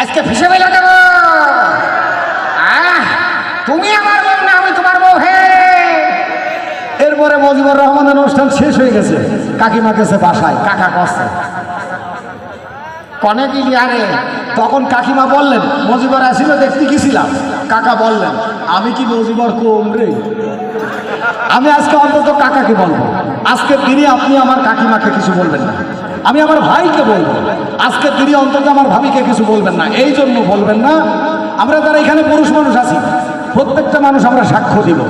আজকে ফিসে বেলা দেব তুমি আমার বউ না, আমি তোমার বউ, হে। এরপরে মজিবুর রহমানের অনুষ্ঠান শেষ হয়ে গেছে। কাকিমা গেছে বাসায়, কাকা কষছে কনে গিলি? আরে, তখন কাকিমা বললেন, মজিবর আসিল, দেখতে গেছিলাম। কাকা বললেন, আমি কি মজিবর কম রে? আমি আজকে অন্তত কাকাকে বলব। আজকে দিনে আপনি আমার কাকিমাকে কিছু বলবেন না। আমি আমার ভাইকে বলব, আজকে দিনে অন্তত আমার ভাবিকে কিছু বলবেন না, এই জন্য বলবেন না, আমরা যারা এখানে পুরুষ মানুষ আছি, প্রত্যেকটা মানুষ আমরা সাক্ষ্য দিব।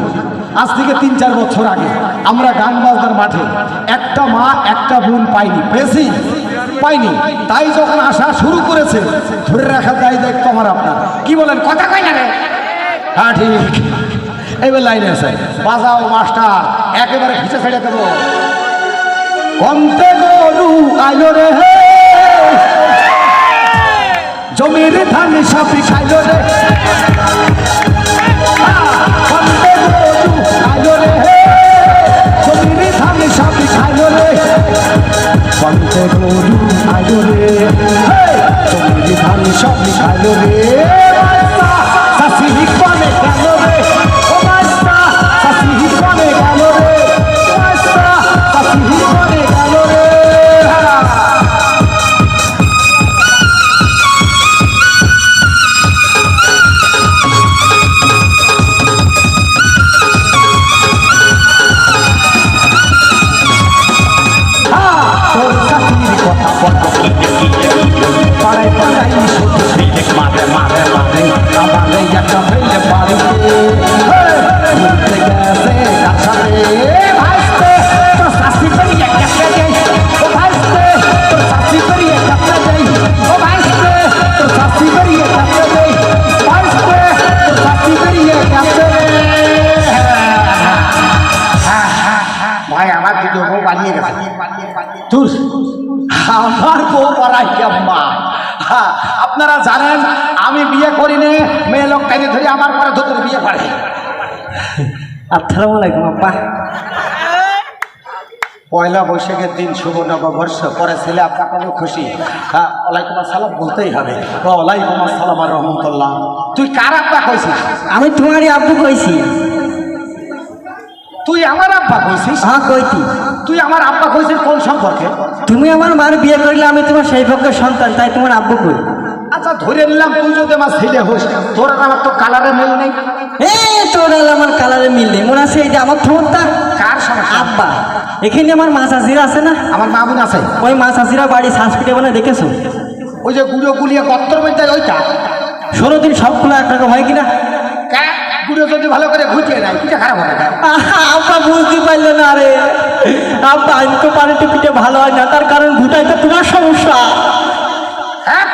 আজ থেকে তিন চার বছর আগে আমরা গান বাজনার মাঠে একটা মা, একটা বোন পাইনি, পেয়েছি? পাইনি। তাই যখন আসা শুরু করেছে, ধরে রাখার দায় দায়িত্ব আমার আপনার। কি বলেন, কথা কই না রে? হ্যাঁ ঠিক। এবার লাইনে আছে, বাজাও মাস্টার, একেবারে খিচে ছেড়ে দেবো। গরু আইলো রে হে। জমির ধান সাপি খাইলো রে। আইলো রে হে। জমির ধান সাপি খাইলো রে। সাসি হিকনে গেল রে? মেয়ে ধরে আমার পরে ধরে বিয়ে করে আসসালামু আলাইকুম আব্বা। পয়লা বৈশাখের দিন শুভ নববর্ষ পরে ছেলে আপনার খুশি। হ্যাঁ ওয়ালাইকুম আসসালাম বলতেই হবে। ওয়ালাইকুম আসসালাম আর রহমতুল্লাহ। তুই কার আব্বা কইছিস? আমি তোমারই আব্বু কইছি। তুই আমার আব্বা কইছিস? হ্যাঁ কইতি তুই আমার আব্বা কইছিস কোন সম্পর্কে? তুমি আমার মার বিয়ে করলে আমি তোমার সেই পক্ষের সন্তান তাই তোমার আব্বু কই? আচ্ছা ধরে নিলাম তুই যদি আমার ছেলে হোস তোর আর আমার তো কালারে মিল নেই। এ তোর আর আমার কালারে মিল নেই। মনে আছে এই যে আমার থমরটা কার সমস্যা? আব্বা এখানে আমার মা চাষিরা আছে না? আমার মা বোন আছে। ওই মা চাষিরা বাড়ি সাংস্কৃতিক মানে দেখেছ? ওই যে গুঁড়ো গুলিয়ে কত্তর মধ্যে ওইটা? ষোলো দিন সব খোলা এক টাকা হয় কিনা? কা? গুঁড়ো যদি ভালো করে ঘুচিয়ে নেয় পিঠা খারাপ হবে আব্বা বুঝতে পারল না রে। আব্বা আমি তো পানিতে পিঠে ভালো হয় না তার কারণ ভুটাই তো তোমার সমস্যা। হ্যাঁ?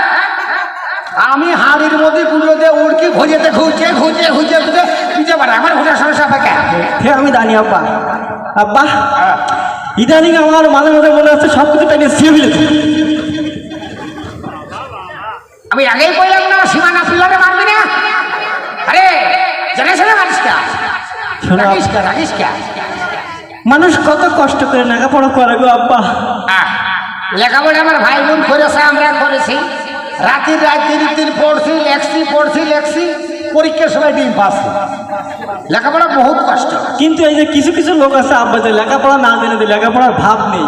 আমি হাড়ির মধ্যে গুঁড়ো দিয়ে উড়কি খুঁজেতে খুঁজে খুঁজে খুঁজে খুঁজে খুঁজে পারে আমার ভোটার সমস্যা কেন হে আমি দানি আব্বা। আব্বা ইদানিং আমার মাঝে মাঝে মনে হচ্ছে সব কিছু টাইনে সিয়ে ফেলেছে। আমি আগেই কইলাম না সীমানা পিল্লারে মারবি না। আরে জেনে শুনে মারিস কা রাখিস কা রাখিস কা? মানুষ কত কষ্ট করে লেখাপড়া করে গো আব্বা। লেখাপড়া আমার ভাই বোন করেছে আমরা করেছি। রাতের রাত দিন দিন পড়ছি লেখছি পড়ছি লেখছি পরীক্ষার সময় ডিম পাচ্ছি লেখাপড়া বহুত কষ্ট। কিন্তু এই যে কিছু কিছু লোক আছে আব্বা যে লেখাপড়া না জেনে যে লেখাপড়ার ভাব নেই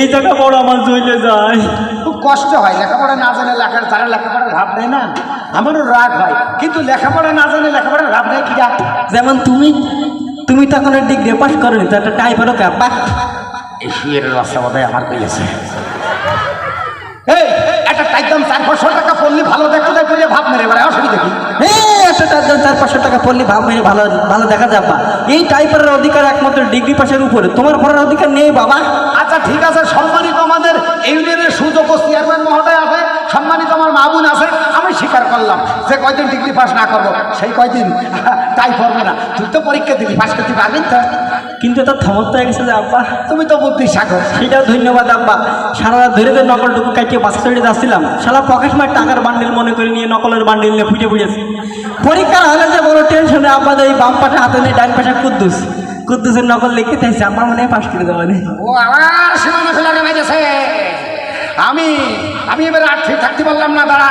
এই জায়গা বড় আমার জইলে যায়। খুব কষ্ট হয় লেখাপড়া না জানে লেখার যারা লেখাপড়ার ভাব নেই না আমারও রাগ হয়। কিন্তু লেখাপড়া না জানে লেখাপড়ার ভাব নেই কি রাগ যেমন তুমি তুমি তো এখন ডিগ্রি পাস করনি তো একটা টাইপেরও আব্বা এই শুয়ের রাস্তা বোধহয় আমার কইছে এই একটা টাইপ দাম চার পাঁচশো টাকা পড়লে ভালো ভাব মেরে অসুবিধা কি? একটা চার পাঁচশো টাকা পড়লে ভাব মেরে ভালো ভালো দেখা যাবা এই টাইপের অধিকার একমাত্র ডিগ্রি উপরে। তোমার পড়ার অধিকার নেই বাবা। আচ্ছা ঠিক আছে সম্মানিত আমাদের ইউনিয়নের সুযোগ্য চেয়ারম্যান মহোদয় আছে সম্মানিত আমার মা বোন আছে আমি স্বীকার করলাম যে কয়দিন ডিগ্রি পাস না করব সেই কয়দিন তাই করবে না। তুই তো পরীক্ষা দিবি পাস করতে পারবি তো কিন্তু এটা থমত্তা হয়ে গেছে যে আব্বা তুমি তো বুদ্ধি সাগর। সেটাও ধন্যবাদ আব্বা। সারা রাত ধরে ধরে নকলটুকু কাটিয়ে বাসা চড়ে যাচ্ছিলাম সারা পকেট মার টাকার বান্ডিল মনে করে নিয়ে নকলের বান্ডিল নিয়ে ফুটে ফুটেছি। পরীক্ষার হলে যে বড় টেনশনে আব্বা এই বাম পাশে হাতে নিয়ে ডান পাশে কুদ্দুস। কুদ্দুসের নকল লিখে থাকছে আব্বা মনে হয় পাশ করে দেওয়া ও আবার সীমানা আমি আমি এবারে আর ঠিক থাকতে পারলাম না দাঁড়া।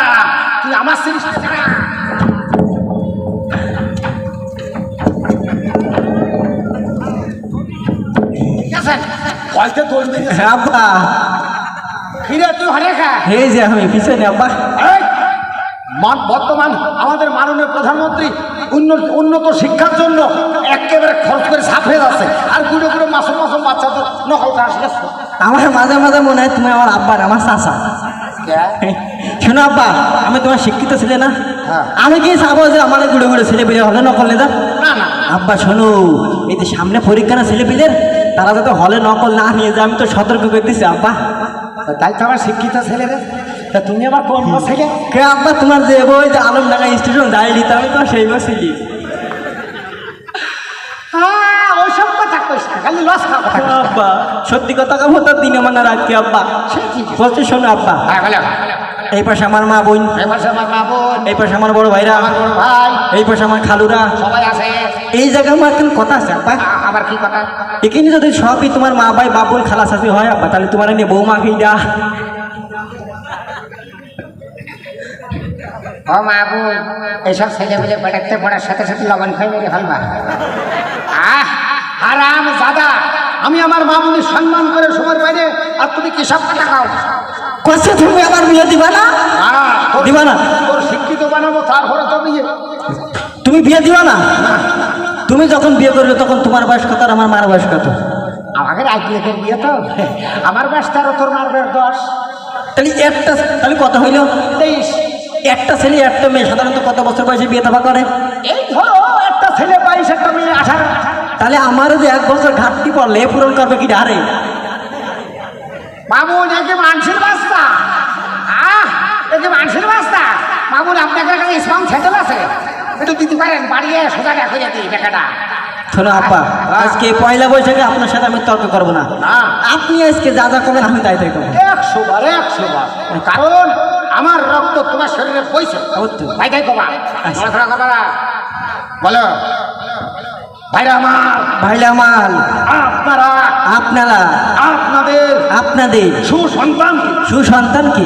তুই আমার সিরিজ তোর দিকে হ্যাঁ আব্বা। ফিরে তুই হরে খা। এই যে আমি পিছনে আব্বা। বর্তমান আমাদের মাননীয় প্রধানমন্ত্রী উন্নত উন্নত শিক্ষার জন্য একেবারে খরচ করে সাফে যাচ্ছে আর গুঁড়ো গুঁড়ো মাসুম মাসুম বাচ্চাদের নকল চাষ আমার মাঝে মাঝে মনে হয় তুমি আমার আব্বার আমার চাচা। শোনো আব্বা আমি তোমার শিক্ষিত ছেলে না। হ্যাঁ। আমি কি চাবো যে আমার গুড়ে গুড়ে ছেলে পেলে হলে নকল নেতা না না। আব্বা শোনো এই যে সামনে পরীক্ষা না ছেলে পেলের তারা যাতে হলে নকল না নিয়ে যায় আমি তো সতর্ক করে দিচ্ছি আব্বা। তাই তো আমার শিক্ষিত ছেলে রে। তা তুমি আবার কোন ছেলে কে আব্বা তোমার যে বই যে আলমডাঙ্গা স্টেশন ডায়েরি তো আমি তো সেই হ্যাঁ কথা খাওয়া কথা কইস। সত্যি কথা কব তো দিনে মানে রাখছি আব্বা? বলছে শোনো আব্বা। হ্যাঁ এই পাশে আমার মা বোন। এই মাসে আমার মা বোন। এই পাশে আমার বড় ভাইরা। আমার বড় ভাই। এই পাশে আমার খালুরা। সবাই আছে। এই জায়গায় আমার এখন কথা আছে আবার কি কথা? এখানে যদি সবই তোমার মা ভাই বাবুল খালা শাশি হয় আব্বা তাহলে তোমার নিয়ে বৌমা খেয়ে ও মাবু এইসব ছেলে পেলে বেড়াতে পড়ার সাথে সাথে লবণ খাই মেরে ফেলবা। আহ আরাম দাদা আমি আমার মা বোনের সম্মান করে সময় বাইরে আর তুমি কি সব কথা খাও কষ্ট তুমি আবার বিয়ে দিবা না? দিবা না? শিক্ষিত বানাবো তারপরে তো বিয়ে। তুমি বিয়ে দিবা না? তুমি যখন বিয়ে করবে তখন তোমার বয়স কত আর আমার মার বয়স কত? আমাকে রাত বিয়ে তো। আমার ব্যাস তেরো তোর মার বয়স দশ। তাহলে একটা তাহলে কত হইল? তেইশ। একটা ছেলে একটা মেয়ে সাধারণত কত বছর বয়সে বিয়ে দেওয়া করে? এই ধরো একটা ছেলে বাইশ একটা মেয়ে আঠারো। তাহলে আমার যে এক বছর ঘাটতি পড়লে পূরণ করবে কি আরে বাবু নাকি মানুষের বাস্তা আহ নাকি মানুষের বাস্তা বাবুর আপনার কাছে স্পং ছেটল আছে? একটু দিতে পারেন বাড়িয়ে সোজা দেখো যেতে টাকাটা শোনো আপা আজকে পয়লা বৈশাখে আপনার সাথে আমি তর্ক করব না। আপনি আজকে যা যা করবেন আমি তাই তাই করব। একশো বার একশো বার। কারণ আমার রক্ত তোমার শরীরে বইছে। ভাই তাই কবা। আচ্ছা। বলো। আপনারা আপনারা আপনাদের আপনাদের সুসন্তান সুসন্তানকে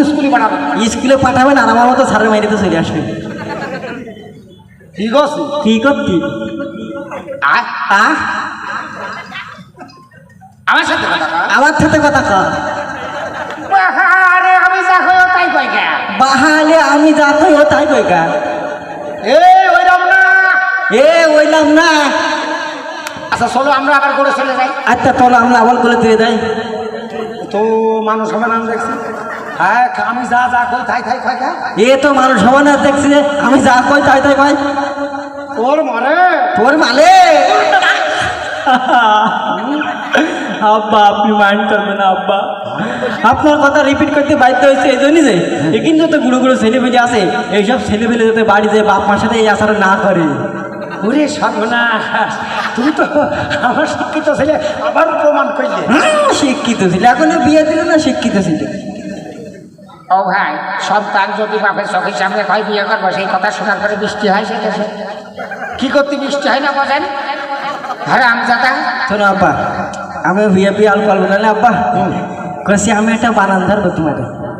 স্কুলে পাঠাবেন স্কুলে পাঠাবেন আর আমার মতো সারের মাইরিতে চলে আসবে। ঠিক আছে কি করতি? আহ আহ আমার সাথে কথা কও। আমার সাথে কথা কর আরে আমি যা কইও তাই কই কে এ ওইলাম না। আচ্ছা চলো আমরা আবার করে চলে যাই। আচ্ছা তোলা আমরা আবার করে তো মানুষ হবে নাম দেখছি। হ্যাঁ আমি যা যা কই তাই তাই কা? এ তো মানুষ হবে না দেখছি আমি যা কই তাই তাই তোর মরে। তোর মালে? আব্বা আপনি মাইন্ড করবেন না আব্বা। আপনার কথা রিপিট করতে বাধ্য হয়েছে এই জন্যই যে এখানে যত গুঁড়ো গুঁড়ো ছেলেমেলে আছে। এইসব ছেলেমেলে যাতে বাড়ি যায় বাপ মার সাথে এই আচার না করে। ওরে সর্বনাশ। তুমি তো আমার শিক্ষিত ছেলে আবার প্রমাণ করলে। হুম, শিক্ষিত ছিল এখন বিয়ে দিল না শিক্ষিত ছিল? ও ভাই সন্তান যদি বাপের চোখের সামনে কয় বিয়ে করব সেই কথা শোনার পরে বৃষ্টি হয় সে দেশে। কি করতে বৃষ্টি হয় না আরে আমি যাতা। শোনো আব্বা আমি বিয়ে বিয়ে আল করব না আব্বা। কছি আমি একটা বানান ধরবো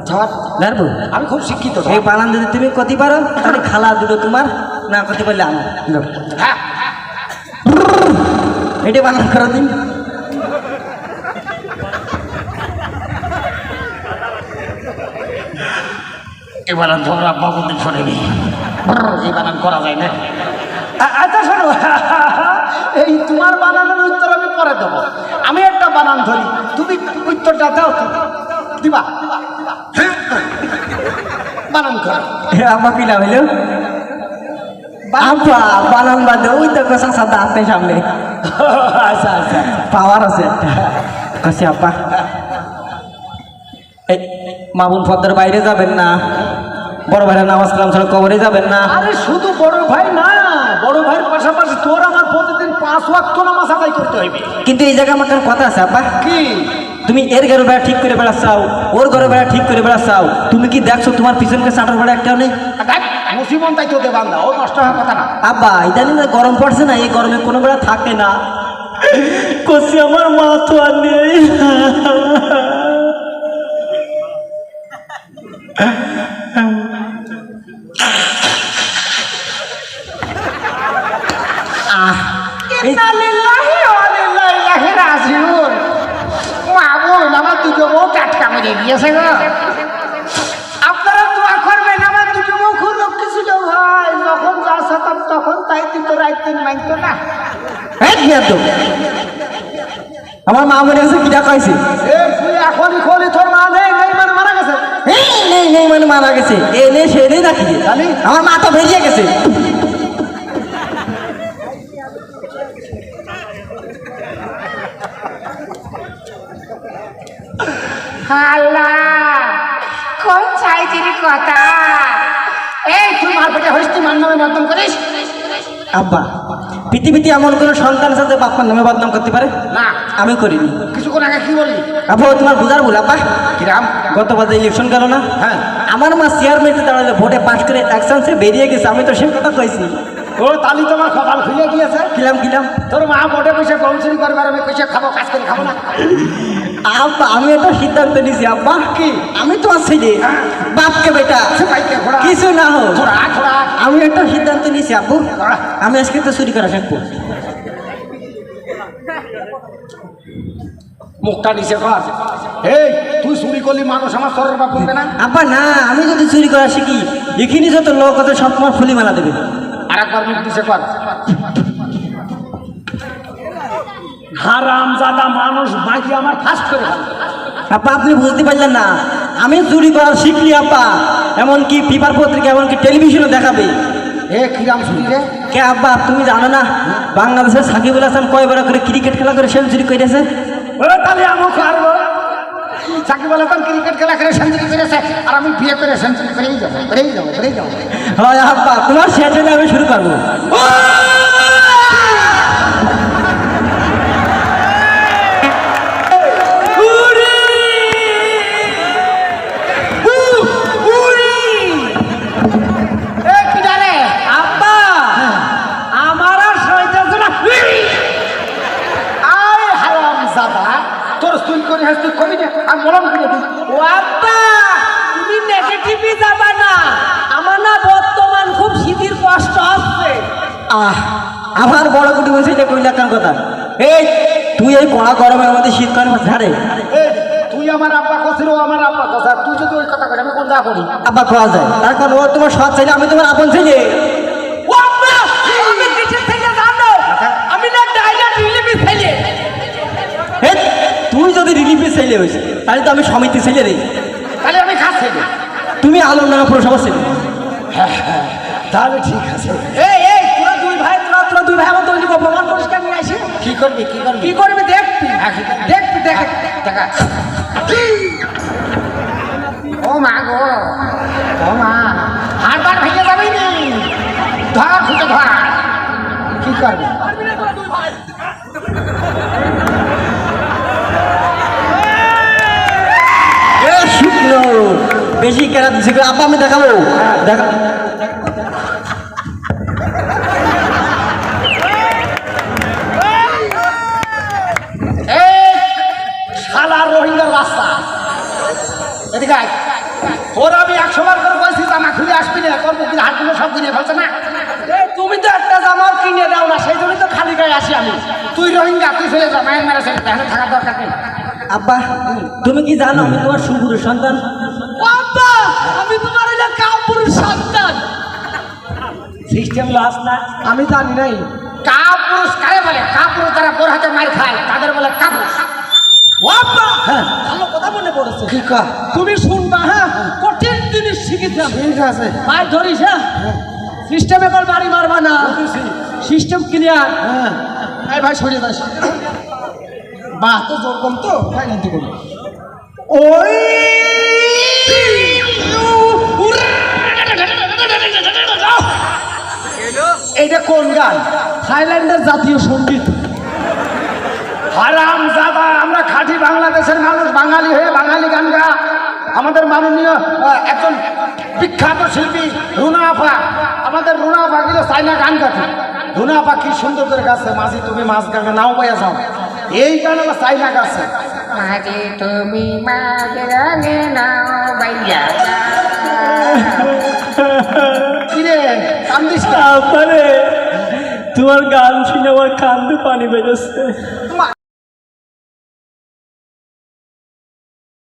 ধর। ধরবো? আমি খুব শিক্ষিত। এই বানান যদি তুমি কতি পারো তাহলে খালা দুটো তোমার না করতে পারলে আমার। এটা বানান করো দিন বানান ধর আব্বা কোনদিন শোনেনি এই বানান করা যায় না। আচ্ছা শোনো। এই তোমার বানানোর উত্তর আমি পরে দেবো। আমি একটা বানান ধরি। তুমি উত্তরটা দাও দিবা? বানান করো। এ আব্বা কি হইল। আব্বা বানান বাদে ওই তো কষা সাদা হাতে সামনে। আচ্ছা আচ্ছা পাওয়ার আছে। কষি আব্বা। মামুন পদ্মার বাইরে যাবেন না। বড় ভাইরা নামাজ কালাম ছাড়া কবরে যাবেন না। আরে শুধু বড় ভাই না বড় ভাইয়ের পাশাপাশি তোর আমার প্রতিদিন পাঁচ ওয়াক্ত নামাজ আদায় করতে হইবে। কিন্তু এই জায়গায় আমার কথা আছে আব্বা। কি? তুমি এর ঘরে বেড়া ঠিক করে বেড়াচ্ছাও ওর ঘরে বেড়া ঠিক করে বেড়াচ্ছাও। তুমি কি দেখছ তোমার পিছনকে চাটার বেড়া একটাও নেই? দেখ তাই তো দেবান না ও নষ্ট হওয়ার কথা না। আব্বা ইদানিং না গরম পড়ছে না? এই গরমে কোনো বেড়া থাকে না। কষি আমার মা তো আর নেই আহ এই ইন্না লিল্লাহি ওয়া ইন্না ইলাইহি রাজিউন মাবুল আমার দুটো বউ টাটকা মেরে দিয়েছে গো আপনারা দোয়া করবেন আমার দুটো বউ খুব লক্ষ্মী ছিল ভাই যখন যা সাতাম তখন তাই দিত রাত দিন মানতো না? আমার মা মনে গেছে কিটা কইছে তুই এখনই খোলি তোর মা নেই নেই মানে মারা গেছে? এই নেই নেই মানে মারা গেছে? এই নেই সে নেই নাকি? জানি। আমার মা তো বেরিয়ে গেছে আল্লাহ কোন চাইছিস কথা? এই তুই মারপেটে হইস তুই মান নামে করিস আব্বা। পৃথিবীতে এমন কোনো সন্তান আছে যে বাপ্পার নামে বদনাম করতে পারে? না। আমি করিনি। কিছুক্ষণ আগে কি বললি? আপু তোমার বুঝার ভুল কি কিরাম গত বাজে ইলেকশন গেল না? হ্যাঁ। আমার মা চেয়ারম্যানকে দাঁড়ালে ভোটে পাশ করে এক চান্সে বেরিয়ে গেছে আমি তো সে কথা কইছি। ও তালি তোমার কপাল খুলে গিয়েছে? কিলাম কিলাম। তোর মা মোটে পয়সা কম চুরি করবার আমি পয়সা খাব কাজ করে খাব না। আব্বা আমি একটা সিদ্ধান্ত নিছি আব্বা। কি? আমি তোমার ছেলে বাপকে বেটা। বাইকে কিছু না হোক। আমি একটা সিদ্ধান্ত নিছি আব্বু। আমি আজকে তো চুরি করা শিখব। মুখটা নিচে কর। এই তুই চুরি করলি মানুষ আমার সরের বাপ করবে না? আব্বা না আমি যদি চুরি করা শিখি এখানে যত লোক আছে সব তোমার ফুলি মেলা দেবে। আর একবার মুখ নিচে কর। হারাম জাদা মানুষ বাকি আমার ফার্স্ট করে। আব্বা আপনি বুঝতে পারলেন না। আমি চুরি করা শিখলি আব্বা এমনকি পেপার পত্রিকা এমনকি টেলিভিশনে দেখাবে। এ কিরাম চুরি রে? কে আব্বা তুমি জানো না? বাংলাদেশের সাকিবুল হাসান কয়বার করে ক্রিকেট খেলা করে সেঞ্চুরি করেছে ও তাহলে আমি পারব সাকিব আল হাসান ক্রিকেট খেলা করে সেঞ্চুরি করেছে আর আমি বিয়ে করে সেঞ্চুরি করেই যাব করেই যাব করেই যাব। হয় আব্বা তোমার হলে আমি শুরু করব। তুই করে হাস তুই কবি না আর মলম করে দিই ও আব্বা তুমি নেগেটিভই যাবা না। আমার না বর্তমান খুব শীতের কষ্ট হচ্ছে। আহ আমার বড় কুটুম ছেলে কইলা কেন কথা? এই তুই এই কড়া গরমের মধ্যে শীত করে ঝাড়ে তুই আমার আব্বা কছিল ও আমার আব্বা কথা তুই যদি ওই কথা কই আমি কোন যা করি? আব্বা খাওয়া যায়? তার কারণ ও তোমার সৎ চাইলে আমি তোমার আপন ছেলে ও আব্বা আমি কিসের থেকে জানো আমি না ডাইরেক্ট রিলিফি ছেলে এই, তুই যদি রিলিফের ছেলে হইস তাহলে তো আমি সমিতি ছেলে রে। তাহলে আমি খাচ্ছি তুমি আলম নামা পুরসভা ছেলে। তাহলে ঠিক আছে। এই এই তোরা দুই ভাই তোরা তোরা দুই ভাই আমার তৈরি আসি? কি করবি কি করবি? কি করবি দেখবি হ্যাঁ? দেখবি দেখ দেখা। ও মা গো। ও মা। হাড়বার ভেঙে যাবে ধর খুঁজে ধর। কি করবি? বেশি কেনা দিচ্ছে আব্বা আমি দেখাবো। দেখা শালা রোহিঙ্গার রাস্তা। এদিকে। তোর আমি একশো বার করে বলছি জামা খুলে আসবি না তোর মুখের হাতগুলো সব কিনে ফেলছে না? তুমি তো একটা জামাও কিনে দাও না সেই জন্যই তো খালি গায়ে আসি আমি। তুই রোহিঙ্গা তুই ফেলে যা মায়ের মেরে থাকার দরকার নেই। আব্বা তুমি কি জানো আমি তোমার সুপুরুষ সন্তান? সিস্টেম লস না? আমি জানি নাই। কাপুরুষ কারে বলে? কাপুরুষ যারা বোর হাতে মার খায় তাদের বলে কাপুরুষ। হ্যাঁ। ভালো কথা মনে পড়েছে। তুমি শুনবা হ্যাঁ? কঠিন জিনিস শিখেছিলাম ঠিক আছে। মার ধরিস হ্যাঁ? সিস্টেমে কল বাড়ি মারবা না। সিস্টেম ক্লিয়ার হ্যাঁ। ভাই সরিয়ে বাহ তো জোর কম তো? ভাই ওই এইটা কোন গান? থাইল্যান্ডের জাতীয় সংগীত। হারাম জাদা আমরা খাঁটি বাংলাদেশের মানুষ বাঙালি হয়ে বাঙালি গান গা। আমাদের মাননীয় একজন বিখ্যাত শিল্পী রুনা আপা। আমাদের রুনা আপা কিন্তু চাইনা গান গাছে রুনা আপা কি সুন্দর করে গাছে মাঝি তুমি মাছ গানে নাও পাইয়া যাও। এই গান আমার চাইনা গাছে মাঝে তুমি মাঝে রঙে নাও না আব্বারে তোমার গান শুনে আমার কান্দে পানি বেরোচ্ছে।